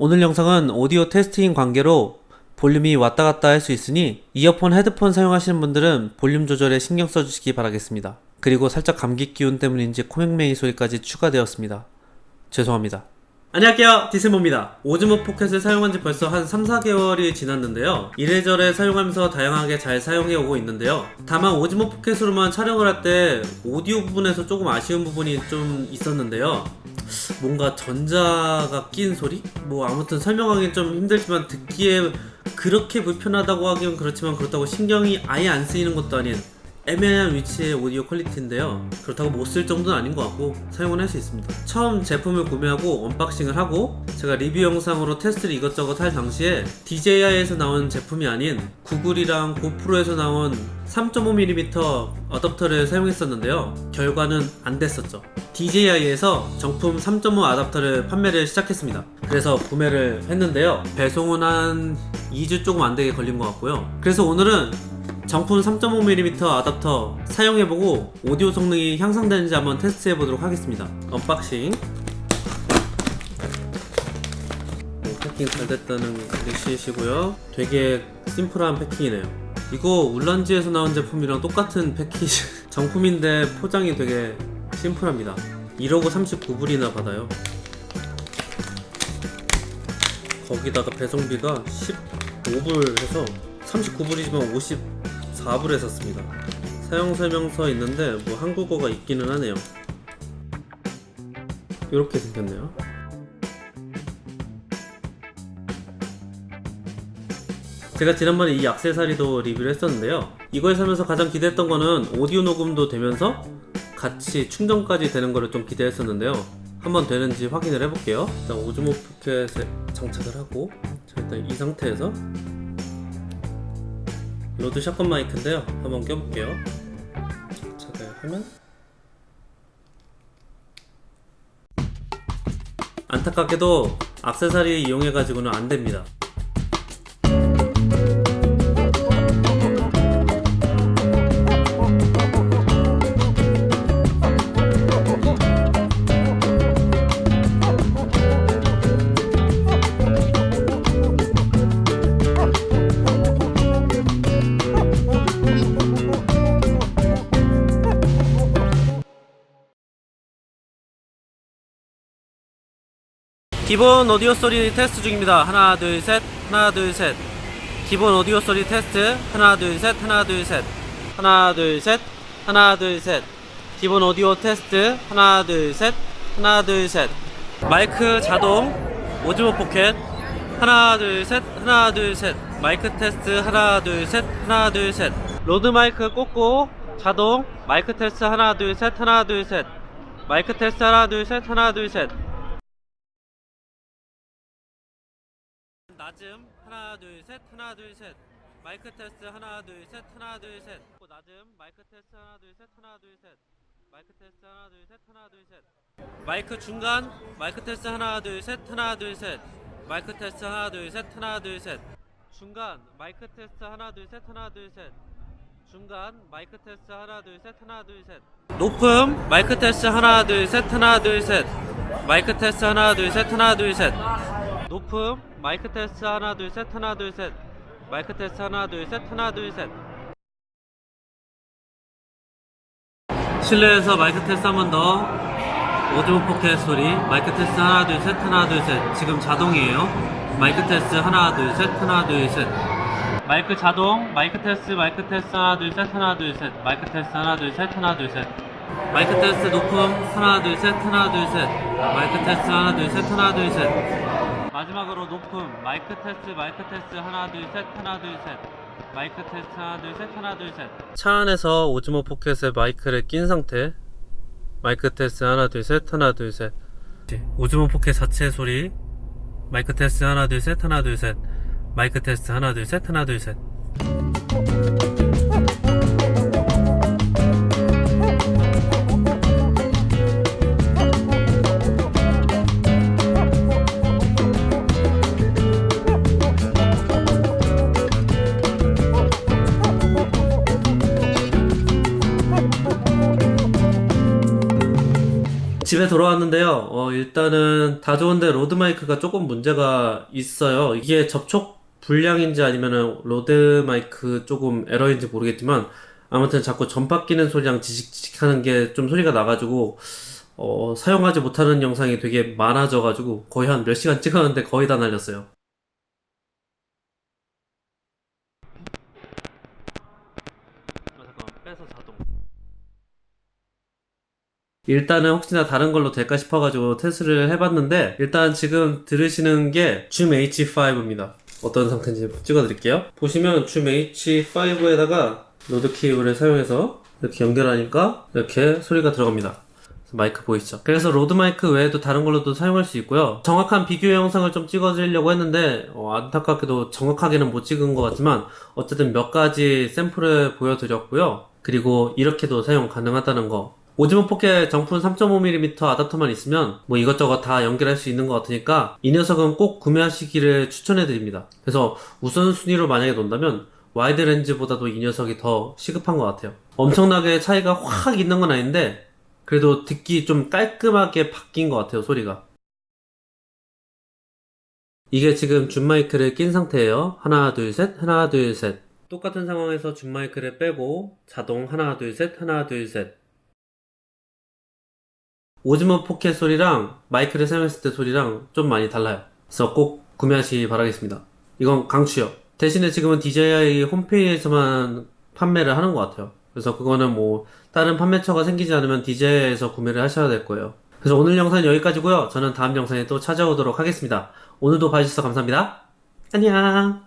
오늘 영상은 오디오 테스트인 관계로 볼륨이 왔다 갔다 할 수 있으니 이어폰, 헤드폰 사용하시는 분들은 볼륨 조절에 신경 써주시기 바라겠습니다. 그리고 살짝 감기 기운 때문인지 코맹맹이 소리까지 추가되었습니다. 죄송합니다. 안녕하세요. 디스모입니다. 오즈모 포켓을 사용한 지 벌써 한 3, 4개월이 지났는데요. 이래저래 사용하면서 다양하게 잘 사용해 오고 있는데요. 다만 오즈모 포켓으로만 촬영을 할 때 오디오 부분에서 조금 아쉬운 부분이 좀 있었는데요. 뭔가 전자가 낀 소리? 뭐 아무튼 설명하기 좀 힘들지만 듣기에 그렇게 불편하다고 하기엔 그렇지만 그렇다고 신경이 아예 안 쓰이는 것도 아닌 애매한 위치의 오디오 퀄리티인데요. 그렇다고 못 쓸 정도는 아닌 것 같고 사용은 할 수 있습니다. 처음 제품을 구매하고 언박싱을 하고 제가 리뷰 영상으로 테스트를 이것저것 할 당시에 DJI에서 나온 제품이 아닌 구글이랑 고프로에서 나온 3.5mm 어댑터를 사용했었는데요. 결과는 안 됐었죠. DJI에서 정품 3.5 어댑터를 판매를 시작했습니다. 그래서 구매를 했는데요. 배송은 한 2주 조금 안 되게 걸린 것 같고요. 그래서 오늘은 정품 3.5mm 어댑터 사용해보고 오디오 성능이 향상되는지 한번 테스트해보도록 하겠습니다. 언박싱. 네, 패킹 잘 됐다는 리시시고요. 되게 심플한 패킹이네요. 이거 울란지에서 나온 제품이랑 똑같은 패키지 정품인데 포장이 되게 심플합니다. 1억 39불이나 받아요. 거기다가 배송비가 15불 해서 39불이지만 54불에 샀습니다. 사용 설명서 있는데 뭐 한국어가 있기는 하네요. 이렇게 생겼네요. 제가 지난번에 이 액세서리도 리뷰를 했었는데요. 이걸 사면서 가장 기대했던 거는 오디오 녹음도 되면서 같이 충전까지 되는 거를 좀 기대했었는데요. 한번 되는지 확인을 해볼게요. 일단 오즈모 포켓에 장착을 하고 자, 일단 이 상태에서 로드 샷건 마이크인데요. 한번 껴볼게요. 장착을 하면 안타깝게도 악세사리 이용해가지고는 안 됩니다. 기본 오디오 소리 테스트 중입니다. 하나, 둘, 셋. 하나, 둘, 셋. 기본 오디오 소리 테스트. 하나, 둘, 셋. 하나, 둘, 셋. 하나, 둘, 셋. 하나, 둘, 셋. 기본 오디오 테스트. 하나, 둘, 셋. 하나, 둘, 셋. 마이크 자동. 오즈모 포켓. 하나, 둘, 셋. 하나, 둘, 셋. 마이크 테스트. 하나, 둘, 셋. 하나, 둘, 셋. 로드 마이크 꽂고 자동. 마이크 테스트. 하나, 둘, 셋. 하나, 둘, 셋. 마이크 테스트. 하나, 둘, 셋. 하나, 둘, 셋. 낮음 하나 둘 셋 하나 둘 셋 마이크 테스트 하나 둘 셋 하나 둘셋 낮음 마이크 테스트 하나 둘 셋 하나 둘셋 마이크 테스트 하나 둘 셋 하나 둘셋 마이크 중간 마이크 테스트 하나 둘 셋 하나 둘셋 마이크 테스트 하나 둘 셋 하나 둘셋 중간 마이크 테스트 하나 둘 셋 하나 둘셋 중간 마이크 테스트 하나 둘 셋 하나 둘셋 높음 마이크 테스트 하나 둘 셋 하나 둘셋 마이크 테스트 하나 둘 셋 하나 둘셋 높음 마이크 테스트 하나 둘 셋 하나 둘 셋 마이크 테스트 하나 둘 셋 하나 둘 셋 실내에서 마이크 테스트 한 번 더 오디오 포켓 소리 마이크 테스트 하나 둘 셋 하나 둘 셋 지금 자동이에요 마이크 테스트 하나 둘 셋 하나 둘 셋 마이크 자동 마이크 테스트 마이크 테스트 하나 둘 셋 하나 둘 셋 마이크 테스트 하나 둘 셋 하나 둘셋 마이크 테스트 높음 하나 둘 셋 하나 둘 셋 마이크 테스트 하나 둘 셋 하나 둘셋 마지막으로 높음 마이크 테스트 마이크 테스트 하나 둘 셋 하나 둘 셋 마이크 테스트 하나 둘 셋 하나 둘 셋 차 안에서 오즈모 포켓에 마이크를 낀 상태 마이크 테스트 하나 둘 셋 하나 둘 셋 오즈모 포켓 자체 소리 마이크 테스트 하나 둘 셋 하나 둘 셋 마이크 테스트 하나 둘 셋 하나 둘셋 집에 돌아왔는데요. 어, 일단은 다 좋은데 로드 마이크가 조금 문제가 있어요. 이게 접촉 불량인지 아니면은 로드 마이크 조금 에러인지 모르겠지만 아무튼 자꾸 전파 끼는 소리랑 지직지직 하는 게 좀 소리가 나가지고 어, 사용하지 못하는 영상이 되게 많아져가지고 거의 한 몇 시간 찍었는데 거의 다 날렸어요. 일단은 혹시나 다른 걸로 될까 싶어가지고 테스트를 해봤는데 일단 지금 들으시는 게 줌 H5입니다. 어떤 상태인지 찍어드릴게요. 보시면 줌 H5에다가 로드 케이블을 사용해서 이렇게 연결하니까 이렇게 소리가 들어갑니다. 마이크 보이시죠? 그래서 로드 마이크 외에도 다른 걸로도 사용할 수 있고요. 정확한 비교 영상을 좀 찍어드리려고 했는데 어, 안타깝게도 정확하게는 못 찍은 것 같지만 어쨌든 몇 가지 샘플을 보여드렸고요. 그리고 이렇게도 사용 가능하다는 거 오즈모 포켓 정품 3.5mm 아답터만 있으면 뭐 이것저것 다 연결할 수 있는 것 같으니까 이 녀석은 꼭 구매하시기를 추천해드립니다. 그래서 우선순위로 만약에 놓는다면 와이드 렌즈보다도 이 녀석이 더 시급한 것 같아요. 엄청나게 차이가 확 있는 건 아닌데 그래도 듣기 좀 깔끔하게 바뀐 것 같아요 소리가. 이게 지금 줌 마이크를 낀 상태예요. 하나 둘 셋, 하나 둘 셋. 똑같은 상황에서 줌 마이크를 빼고 자동 하나 둘 셋, 하나 둘 셋. 오즈모 포켓 소리랑 마이크를 사용했을 때 소리랑 좀 많이 달라요. 그래서 꼭 구매하시기 바라겠습니다. 이건 강추요. 대신에 지금은 DJI 홈페이지에서만 판매를 하는 것 같아요. 그래서 그거는 뭐 다른 판매처가 생기지 않으면 DJI에서 구매를 하셔야 될 거예요. 그래서 오늘 영상은 여기까지고요. 저는 다음 영상에 또 찾아오도록 하겠습니다. 오늘도 봐주셔서 감사합니다. 안녕.